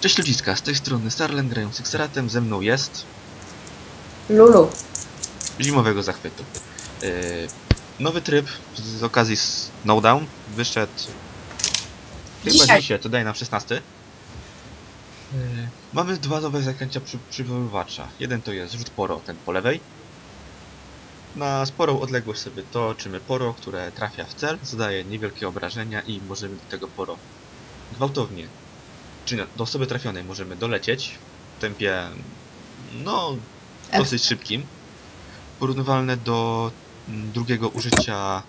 Cześć ludziska, z tej strony Starlen grający Xeratem, ze mną jest Lulu. zimowego zachwytu. Yy, nowy tryb z, z okazji Snowdown wyszedł chyba Dzisiaj. to daje nam 16. Yy, mamy dwa nowe zaklęcia przy, przywoływacza. Jeden to jest rzut poro, ten po lewej. Na sporą odległość sobie toczymy poro, które trafia w cel, zadaje niewielkie obrażenia i możemy do tego poro gwałtownie, czy na- do osoby trafionej możemy dolecieć w tempie, no, dosyć szybkim. Porównywalne do mm, drugiego użycia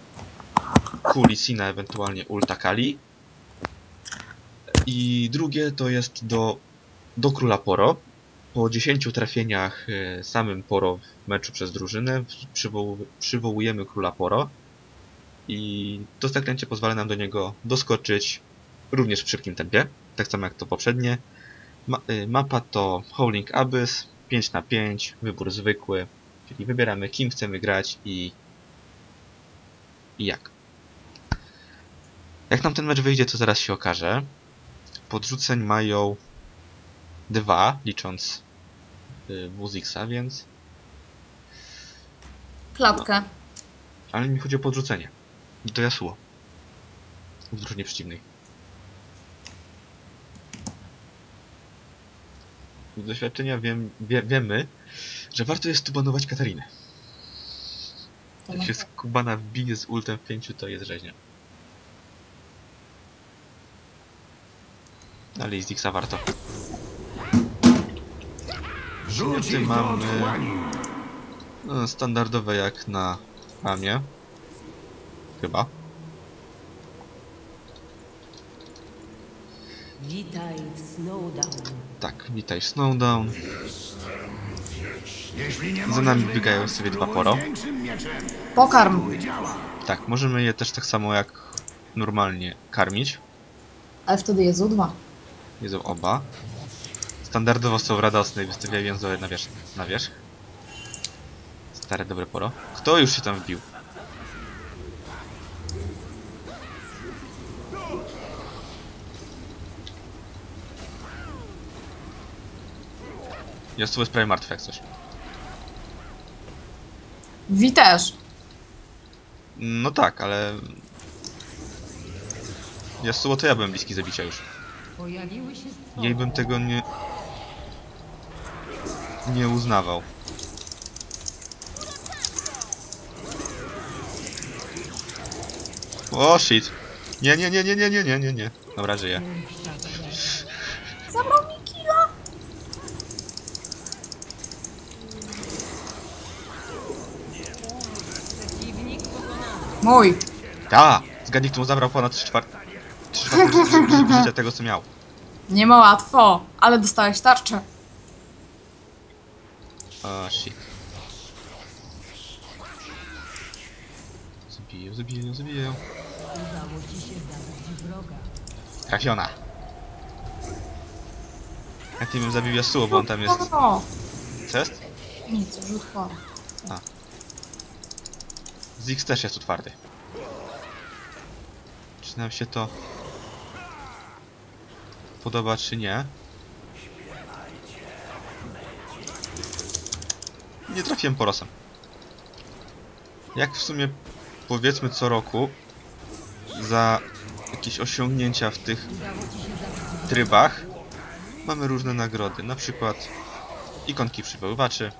kuli Sina, ewentualnie ulta Kali. I drugie to jest do, do króla Poro. Po 10 trafieniach e, samym Poro w meczu przez drużynę przywoł, przywołujemy króla Poro. I to zaklęcie pozwala nam do niego doskoczyć również w szybkim tempie, tak samo jak to poprzednie. Ma, y, mapa to Howling Abyss, 5 na 5 wybór zwykły, czyli wybieramy kim chcemy grać i, i jak. Jak nam ten mecz wyjdzie, to zaraz się okaże. Podrzuceń mają dwa, licząc y, Wuzixa, więc... Klatkę. Ale mi chodzi o podrzucenie. I to Yasuo. W drużynie przeciwnej. Z doświadczenia wiem, wie, wiemy, że warto jest tu banować Katarinę. Jak się z Kubana wbije z ultem w pięciu, to jest rzeźnia. Ale i z Dixa warto. Rzuty mamy no, standardowe jak na ramię. Chyba. Witaj w Snowdown. Tak, witaj Snowdown. Za nami biegają sobie dwa poro. Pokarm. Tak, możemy je też tak samo jak normalnie karmić. Ale wtedy jest U2. Jedzą oba. Standardowo są radosne i wystawiają język na wierzch. Na wierzch. Stare dobre poro. Kto już się tam wbił? Jest tu jest prawie martwy jak coś. Wi też. No tak, ale... Yasuo to ja byłem bliski zabicia już. Pojawiły się stwory. Jej bym tego nie... Nie uznawał. O shit. Nie, nie, nie, nie, nie, nie, nie, nie, nie. Dobra, żyję. Zabrał mi killa. Przeciwnik pokonany. Mój. Ta! Zgadnij, kto mu zabrał ponad 3 czwarte... 3 czwarte ży- ży- ży- życia tego, co miał. Nie ma łatwo, ale dostałeś tarczę. O shit. Zabiję, zabiję, zabiję. Trafiona. Jak ty bym zabił Yasuo, bo on tam jest... Co jest? nic, rzut pora. Zix też jest tu twardy. Czy nam się to podoba, czy nie? Nie trafiłem porosem. Jak w sumie powiedzmy co roku za jakieś osiągnięcia w tych trybach mamy różne nagrody. Na przykład ikonki przywoływaczy.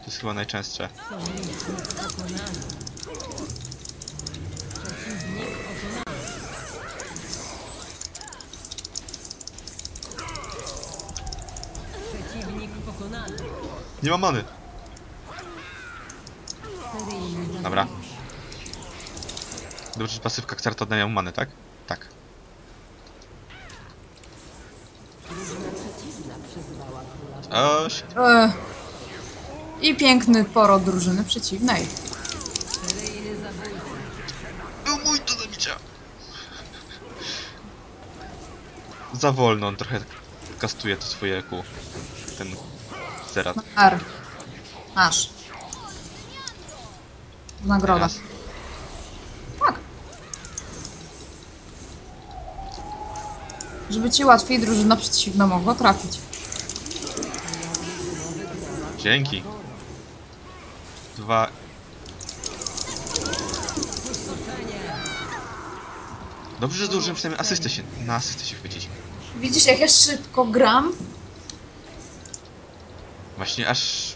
To jest chyba najczęstsze. Sojusznik pokonany. Przeciwnik pokonany. Przeciwnik pokonany. Nie ma many. Dobra. Dobrze, że pasywka Xarta oddaje mu manę, tak? Tak. O, shit. E, I piękny poro drużyny przeciwnej. Był mój do zabicia. Za wolno, on trochę kastuje to swoje ku. Ten zerat. R. Masz. Nagroda. Teraz. Tak. Żeby ci łatwiej drużyna przeciwna mogła trafić. Dzięki. Dwa... Dobrze, że zdążyłem przynajmniej asystę się, na asystę się chwycić. Widzisz, jak ja szybko gram? Właśnie aż...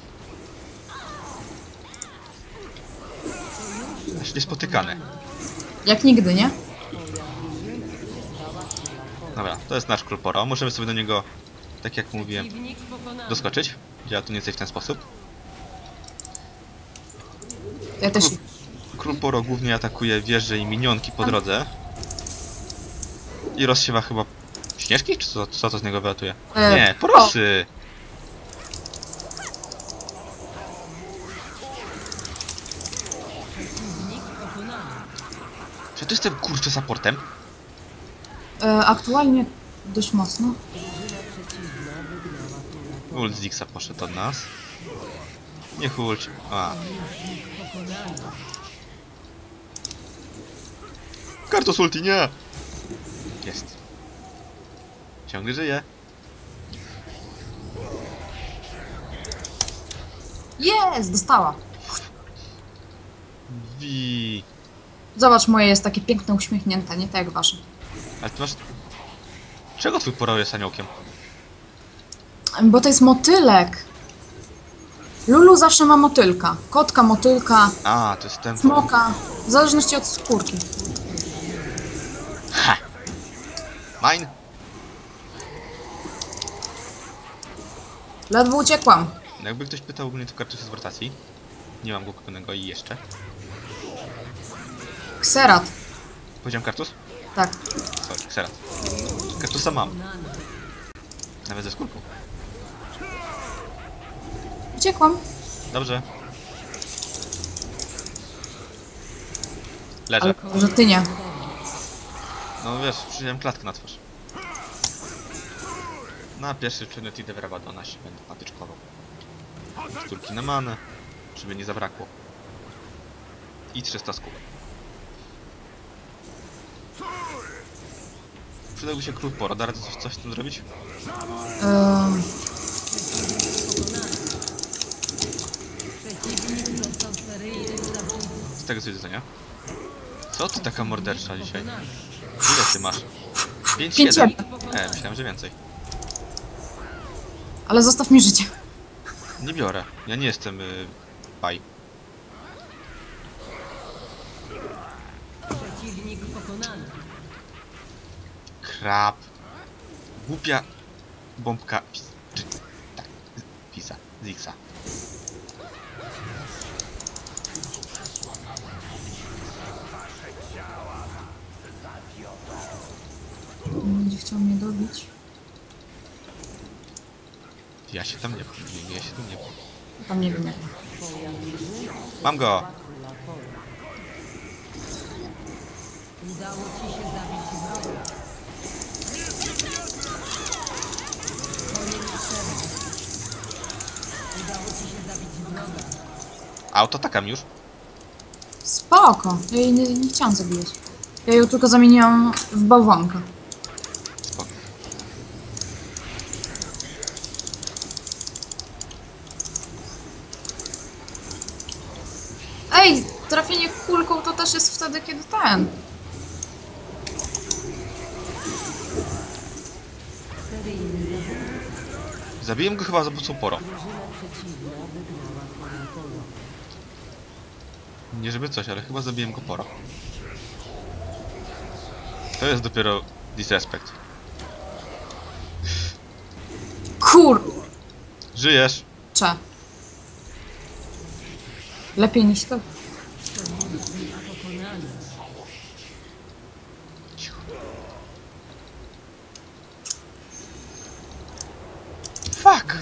Aż niespotykane. Jak nigdy, nie? Dobra, to jest nasz król Poro. Możemy sobie do niego, tak jak mówiłem, doskoczyć. Działa to więcej w ten sposób. Ja też. Król Poro głównie atakuje wieże i minionki po drodze. I rozsiewa chyba śnieżki? Czy co, co to z niego wylatuje? E, Nie, porosy! Przeciwnik To jestem kurczę supportem? E, aktualnie dość mocno. Ult z Dixa poszedł od nas. Nie hulć. A. Kartus ulti, nie! Jest. Ciągle żyje. Jest! Dostała. Wi. Zobacz, moje jest takie piękne, uśmiechnięte, nie tak jak wasze. Ale ty masz... Czego twój poro jest aniołkiem? Bo to jest motylek. Lulu zawsze ma motylka. Kotka, motylka, A, to jest ten... smoka. W zależności od skórki. Ha! Mine? Ledwo uciekłam. Jakby ktoś pytał mnie to kartus jest w rotacji. Nie mam go kupionego i jeszcze. Kserat. Powiedziałem kartus? Tak. Sorry, kserat. Kartusa mam. Nawet ze skórką. Uciekłam. Dobrze. Leżę. Ale że ty nie. No wiesz, przyjąłem klatkę na twarz. Na pierwszy przedmiot idę w Rabadona się będę patyczkował. Szturki na manę, żeby nie zabrakło. I 300 skórek. Przydałby się król poro, da coś, coś z tym zrobić? Zabójcą. Z tego co widzę, nie? Co ty taka mordercza dzisiaj? Ile ty masz? 5-7. Pięć Przeciwnik E, myślałem, że więcej. ale zostaw mi życie. Nie biorę. Ja nie jestem y, baj. Przeciwnik pokonany. Krab. Głupia bombka. Czy, tak, Pisa. Zixa. Będzie chciał mnie dobić. Ja się tam nie nie, ja się tam nie Tam nie wiem jak. Mam go! Udało ci się zabić wroga. Koniec serii. Wroga. Autotakam już. Spoko. Ja jej nie, nie chciałam zabijać. Ja ją tylko zamieniłam w bałwanka. Spoko. Ej, trafienie kulką to też jest wtedy, kiedy ten. Zabiłem go chyba za pomocą poro. Drużyna przeciwna wygrała pole polo. Nie żeby coś, ale chyba zabiłem go poro. To jest dopiero disrespect. Kurcze. Żyjesz? Lepiej niż to. Fuck!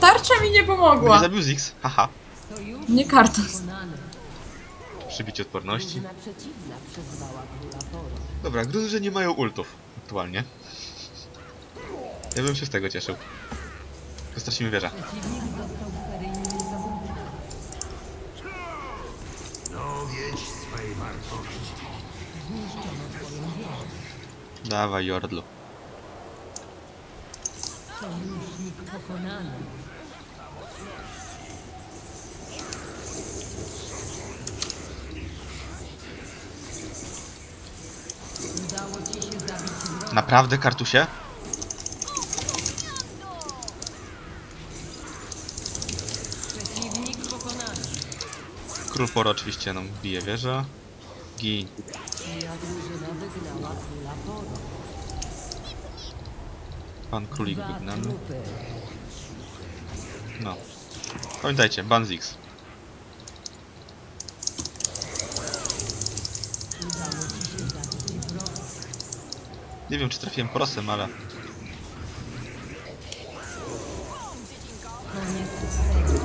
Tarcza mi nie Nie pomogła. zabił Zix. Haha. Nie kartos. pokonany. Przybicie odporności. Dobra, Gruzji nie mają ultów aktualnie. Ja bym się z tego cieszył. Zniszczono twoją wieżę. Dawaj, Jordlu. Sojusznik pokonany. Udało ci się zabić wroga. Naprawdę, Kartusie? Król Poro oczywiście nam bije wieża. Gin. Pan królik wygnany. No. Pamiętajcie, Banzix. Udało ci się zabić wroga. Nie wiem, czy trafiłem prosem, ale... Koniec serii.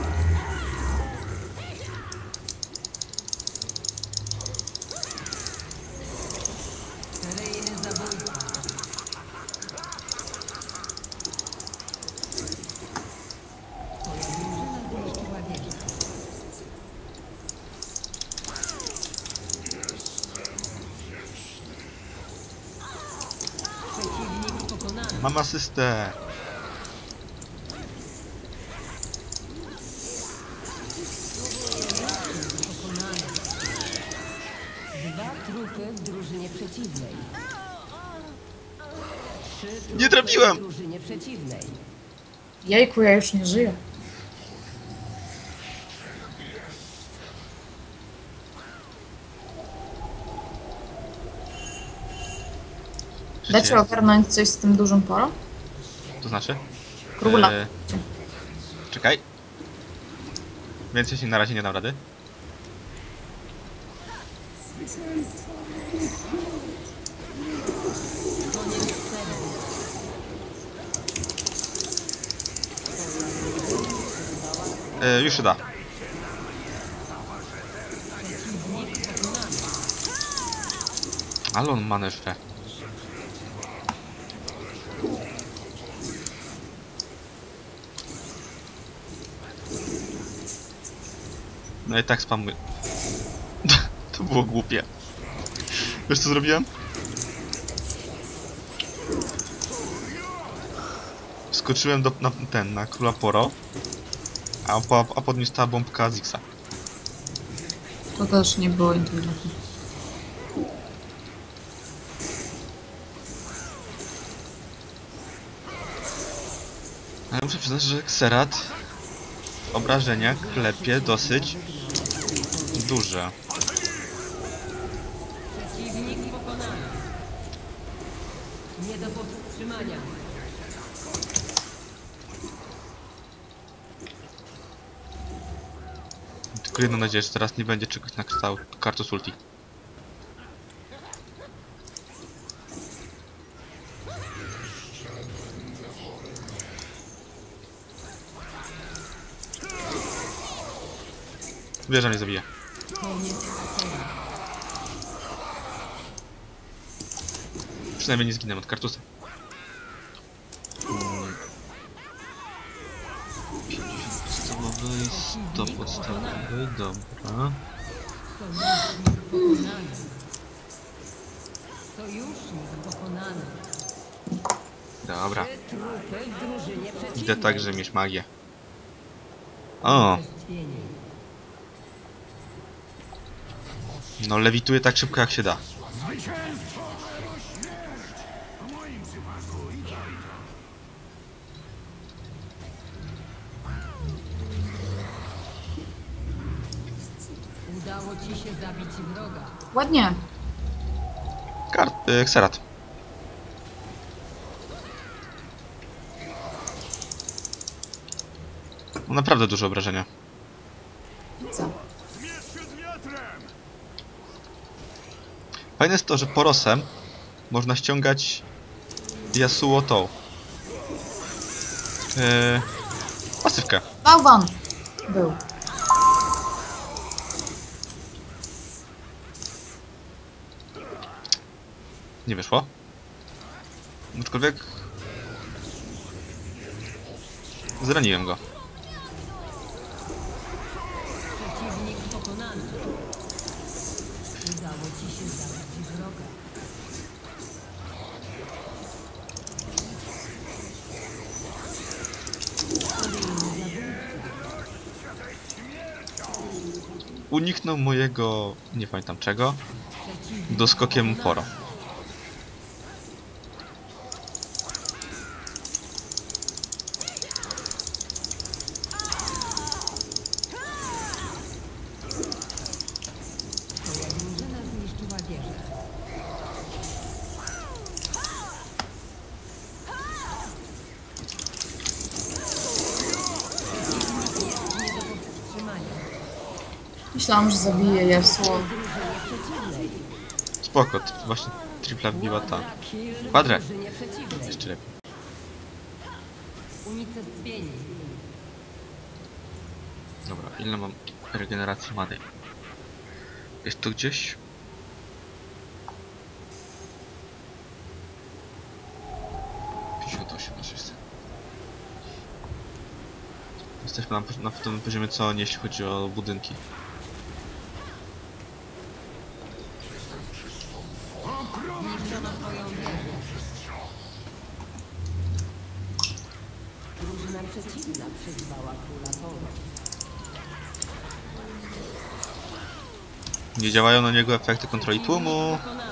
Seryjny zabójca. Twoja drużyna zniszczyła wieżę. Przeciwnik pokonany. Mam asystę! Pokonany. Dwa trupy w drużynie przeciwnej. Trzy trupy Nie trafiłem! W drużynie przeciwnej. Jejku, ja już nie żyję. Dacie jest. ogarnąć coś z tym dużym poro? To znaczy? Króla. Eee, czekaj. Więcej się na razie nie dam rady. Eee, już się da. Ale on ma jeszcze. No i tak spamuję. to było głupie. Wiesz co zrobiłem? Skoczyłem do, na ten, na króla Poro. A, po, a pod nim stała bombka Zixa. To też nie było inteligentne. Ale muszę przyznać, że Xerat obrażenia klepie dosyć duże. Przeciwnik pokonany. Nie do powstrzymania. Tylko jedną nadzieję, że teraz nie będzie czegoś na kształt Kartus Ulti. Wieża mnie zabije. Koniec serii. Przynajmniej nie zginę od Kartusa. Mm. 50 podstawowej, 100 podstawowej, dobra. Sojusznik pokonany. Sojusznik pokonany. Dobra. Trzy trupy w drużynie przeciwnej. Idę także mieć magię. O, no lewituję tak szybko jak się da. Udało ci się zabić wroga. Ładnie. Kart, y, Xerat. No naprawdę duże obrażenia. Co? Fajne jest to, że porosem można ściągać Yasuo tą. Yy, pasywkę. Bałwan! Był. Nie wyszło. Aczkolwiek... Zraniłem go. Udało ci się wroga. Uniknął mojego, nie pamiętam czego, doskokiem poro. Myślałam, że zabiję je w słowo. Drużynie przeciwnej. Spoko, t- właśnie tripla wbiła ta. Kwadrę. Jeszcze lepiej. Dobra, ile mam regeneracji many? Jest tu gdzieś? Pięćdziesiąt osiem na 600. Jesteśmy na, na tym poziomie co nie jeśli chodzi o budynki. Zniszczono twoją wieżę. Drużyna przeciwna przyzwała króla Toro. Nie działają na niego efekty kontroli tłumu. Pokonany.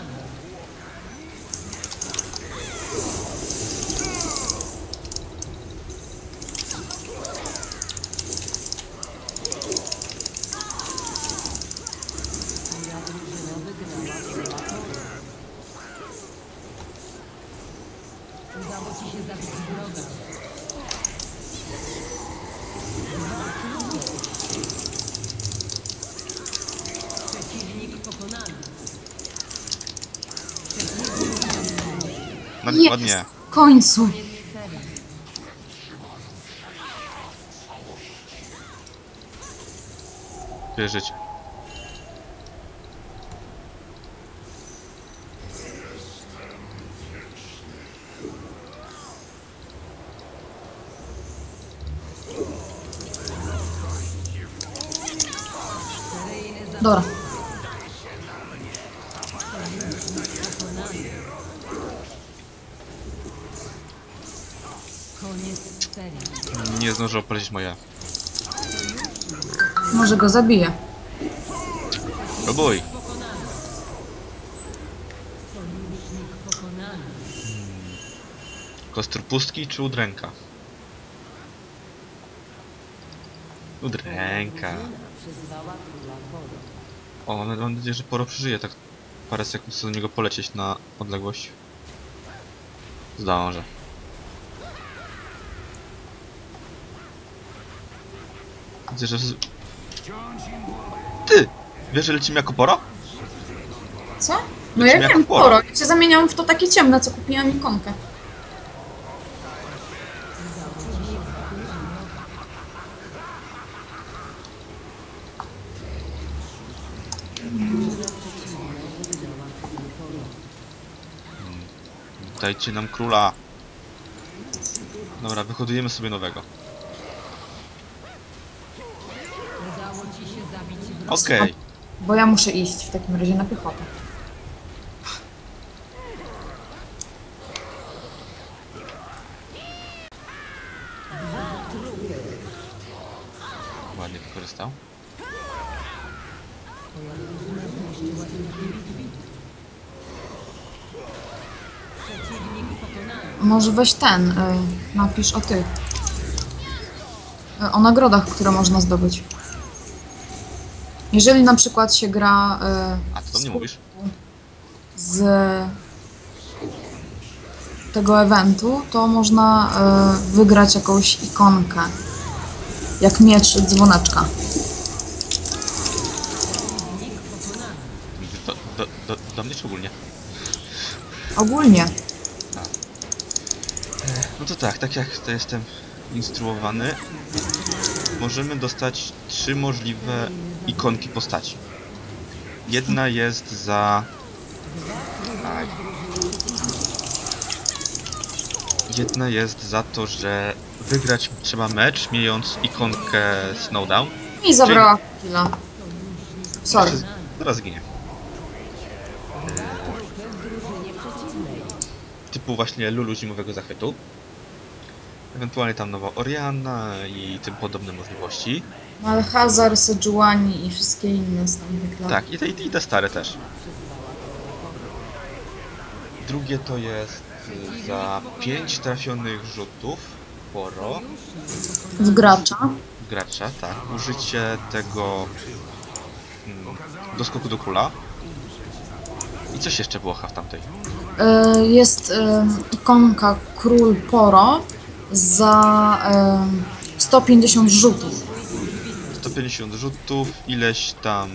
Twoja drużyna wygrała króla Toro. Udało ci się zabić wroga. Dwa trudne. Przeciwnik pokonany. No, Jest! ładnie. W końcu! Moja. Może go zabiję. Próbuj. Kostur pustki czy udręka? Udręka. O, mam mam nadzieję, że Poro przeżyje tak parę sekund, co do niego polecieć na odległość. Zdążę. Widzę, że... Ty! Wiesz, że lecimy jako Poro? Co? No ja Lecimy wiem, jako poro. poro. Ja się zamieniam w to takie ciemne, co kupiłam ikonkę. Dajcie nam króla. Dobra, wyhodujemy sobie nowego. Udało ci się zabić wroga. Okej. Bo ja muszę iść w takim razie na piechotę. Ładnie wykorzystał. Może weź ten, y, napisz o tych. Y, o nagrodach, które można zdobyć. Jeżeli na przykład się gra y, A, do mnie mówisz? z tego eventu, to można y, wygrać jakąś ikonkę. Jak miecz dzwoneczka. Do, do, do, do mnie czy ogólnie? Ogólnie. No to tak, tak jak to jestem instruowany, możemy dostać trzy możliwe ikonki postaci. Jedna jest za... Aj. Jedna jest za to, że wygrać trzeba mecz, miejąc ikonkę Snowdown. Mi zabrała chwila. Sorry. Zaraz ginie. Drużynie przeciwnej. Typu właśnie Lulu zimowego zachwytu. Ewentualnie tam nowa Oriana i tym podobne możliwości. Malhazar, Sejuani i wszystkie inne z tamtych lat. Tak, i te, i te stare też. Drugie to jest y, za 5 trafionych rzutów poro W gracza. gracza, tak. Użycie tego mm, doskoku do króla. I coś jeszcze było w tamtej. E, Jest e, ikonka Król Poro za e, 150 rzutów. 150 rzutów, ileś tam...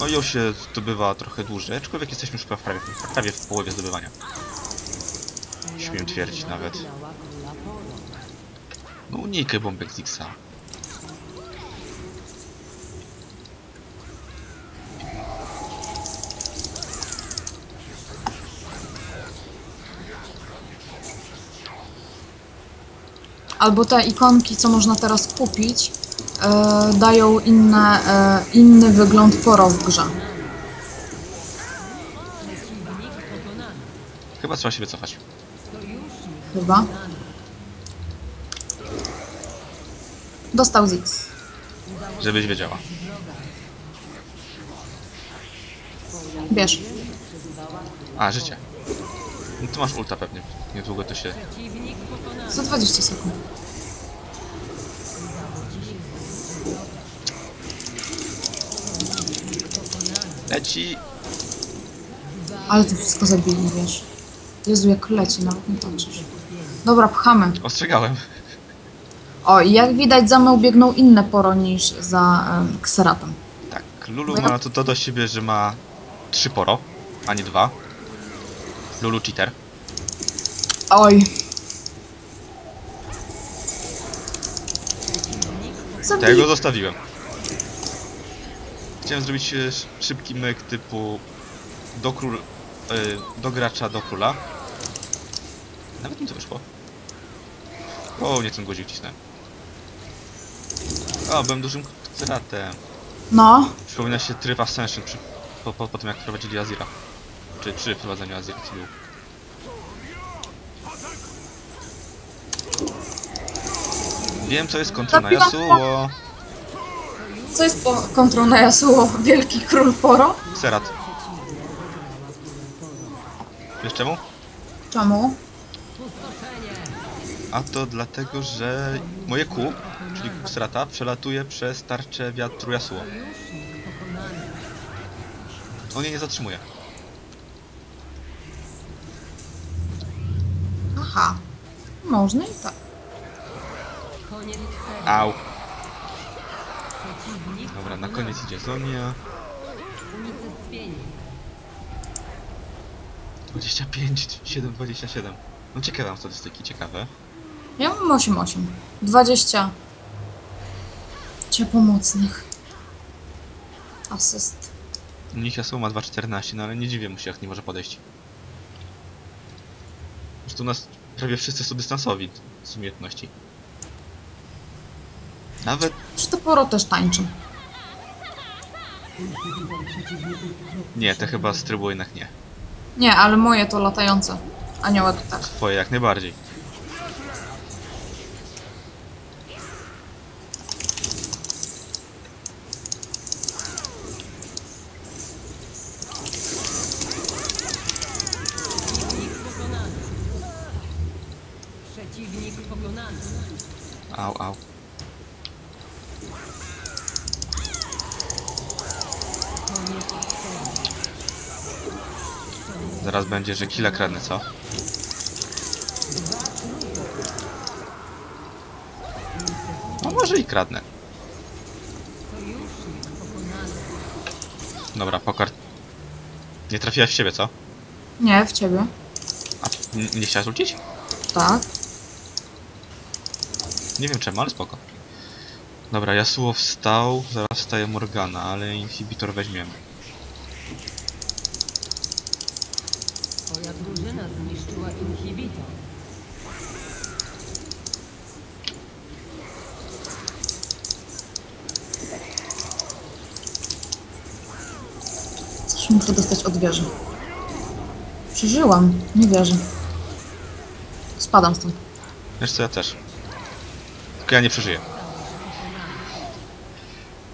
No ją się zdobywa trochę dłużej, aczkolwiek jesteśmy już prawie, prawie w połowie zdobywania. Śmiem twierdzić nawet. No unikaj bombek Zixa. Albo te ikonki, co można teraz kupić, e, dają inne, e, inny wygląd Poro w grze. Chyba trzeba się wycofać. Chyba. Dostał Zix. Żebyś wiedziała. Bierz. A, życie. No to masz ulta pewnie. Niedługo to się... Przeciwnik pokonany. Za 20 sekund. Leci! Ale to wszystko zabili, wiesz. Jezu, jak leci, nawet nie patrzysz. Dobra, pchamy. Ostrzegałem. O, i jak widać za mną biegną inne poro niż za um, Xeratem. Tak, Lulu ma to, to do siebie, że ma 3 poro, a nie 2. Lulu cheater. Oj. Zabili. Tego zostawiłem. Chciałem zrobić e, sz- szybki myk typu do król... e, do gracza, do króla. Nawet mi to wyszło. O, nie ten guzik cisnę. O, byłem dużym ceratem. No, Przypomina się tryb Ascension przy, po, po, po tym jak prowadzili Azira. Czy przy prowadzeniu Azira co był. Wiem co jest kontra na Yasuo. co jest po kontrą na Yasuo? Wielki król poro? Serat. Wiesz czemu? Czemu? A to dlatego, że moje kół, czyli kół Serata, przelatuje przez tarczę wiatru Yasuo. On jej nie zatrzymuje. Można i tak. Au. Dobra, na koniec idzie Zonia. Unicestwienie. 25, 7, 27. No ciekawe mam statystyki, ciekawe. Ja mam 8-8. 20. Cię pomocnych. Asyst. U nich Yasuo ma 2,14, no ale nie dziwię mu się, jak nie może podejść. Zresztą nas prawie wszyscy są dystansowi z umiejętności. Nawet Czy to poro też tańczy? nie, te chyba z trybu jednak nie. Nie, ale moje to latające. Aniołek tak. Twoje jak najbardziej. Będzie, że killa kradnę, co? No może i kradnę. Dobra, pokar. Nie trafiłaś w siebie, co? Nie, w ciebie. A nie chciałaś rzucić? Tak. Nie wiem czemu, ale spoko. Dobra, Yasuo wstał, zaraz wstaje Morgana, ale inhibitor weźmiemy. Twoja drużyna zniszczyła inhibitor. Coś muszę dostać od wieży. Przeżyłam. Nie wierzę. Spadam stąd. Wiesz co, ja też. Tylko ja nie przeżyję.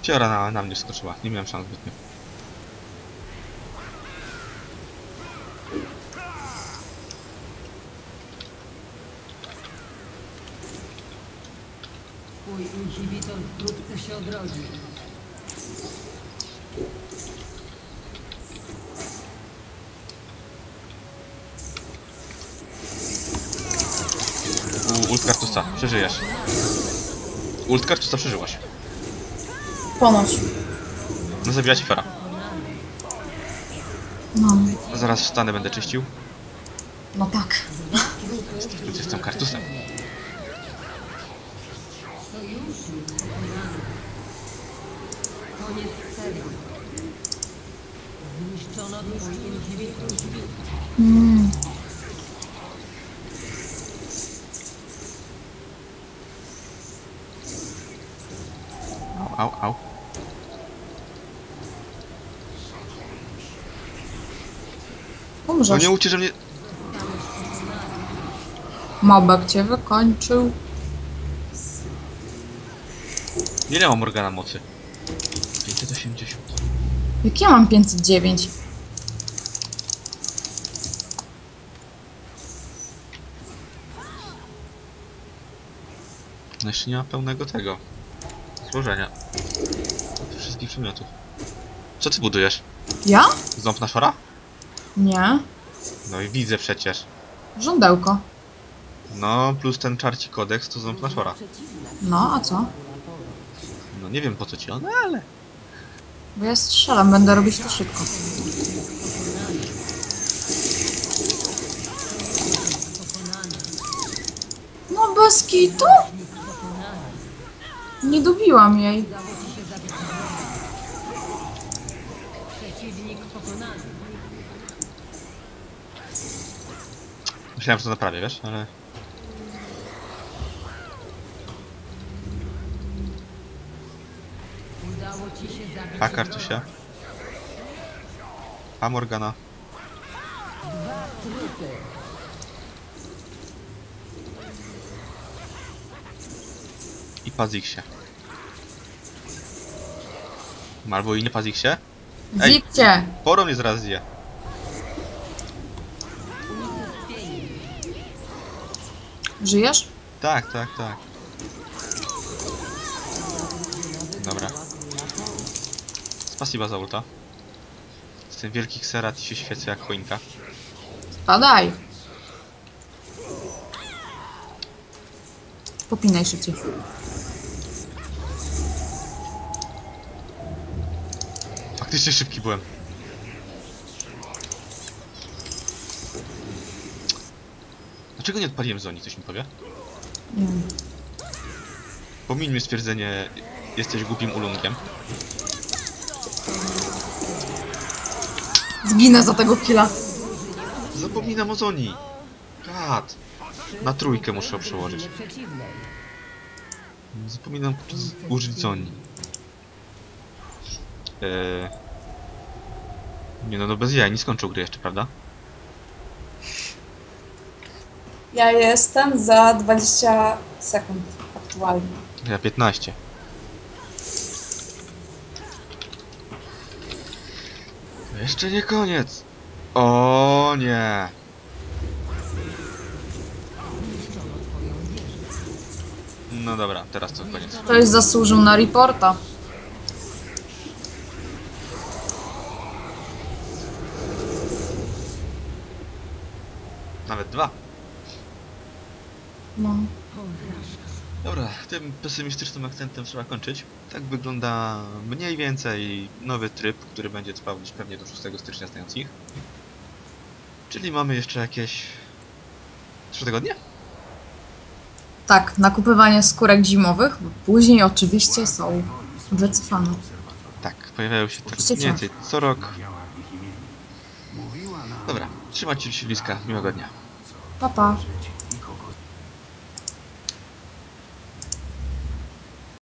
Fiora na, na mnie skoczyła. Nie miałem szans zbytnio. Twój inhibitor wkrótce się odrodzi. U, ult kartusa, przeżyjesz. Ult kartusa przeżyłaś. Ponoć. No zabija ci Fiora. No, Zaraz wstanę, będę czyścił. no tak. Jestem kartusem. Sojusznik pokonany. Koniec serii. Zniszczono twój inhibitor. Mm. Au, au. No Umrzesz. nie ucie, że mnie... Mobek cię wykończył. Nie miał Morgana mocy. 580. Jak ja mam 509? No jeszcze nie ma pełnego tego. Złożenia. Przedmiotów. Co ty budujesz? Ja? Ząb na szora? Nie. No i widzę przecież. Żądełko. No, plus ten czarci kodeks to ząb na szora. No, a co? No nie wiem po co ci on, ale... Bo ja strzelam, będę robić to szybko. No bez kitu? Nie dobiłam jej. Przeciwnik pokonany. Myślałem, że to naprawię, wiesz, ale... Udało ci się zabić A kartusia? A Morgana? I Paziksie. Albo i nie Paziksie? Ej. Zipcie! Poro mnie zaraz zje. Żyjesz? Tak, tak, tak. Dobra. Spasiba za ulta. Z tym wielkich serat i się świecę jak choinka. Spadaj! Popinaj szybciej. Faktycznie szybki byłem. Dlaczego nie odpaliłem zoni, coś mi powie? Nie wiem. Pomińmy stwierdzenie, jesteś głupim ulungiem. Zginę za tego killa. Zapominam o zoni. Gad. Na trójkę muszę przełożyć. Zapominam użyć zoni. Eee... Nie no, no bez jaj, nie skończył gry jeszcze, prawda? Ja jestem za 20 sekund aktualnie. Ja 15. Jeszcze nie koniec. O nie. No dobra, teraz to koniec. Ktoś zasłużył na reporta. Nawet dwa. No. Dobra, tym pesymistycznym akcentem trzeba kończyć. Tak wygląda mniej więcej nowy tryb, który będzie trwał gdzieś pewnie do 6 stycznia znając ich. Czyli mamy jeszcze jakieś 3 tygodnie? Tak, nakupywanie skórek zimowych, bo później oczywiście są wycofane. Tak, pojawiają się tak mniej więcej co rok. Dobra, trzymajcie się bliska, miłego dnia. 爸爸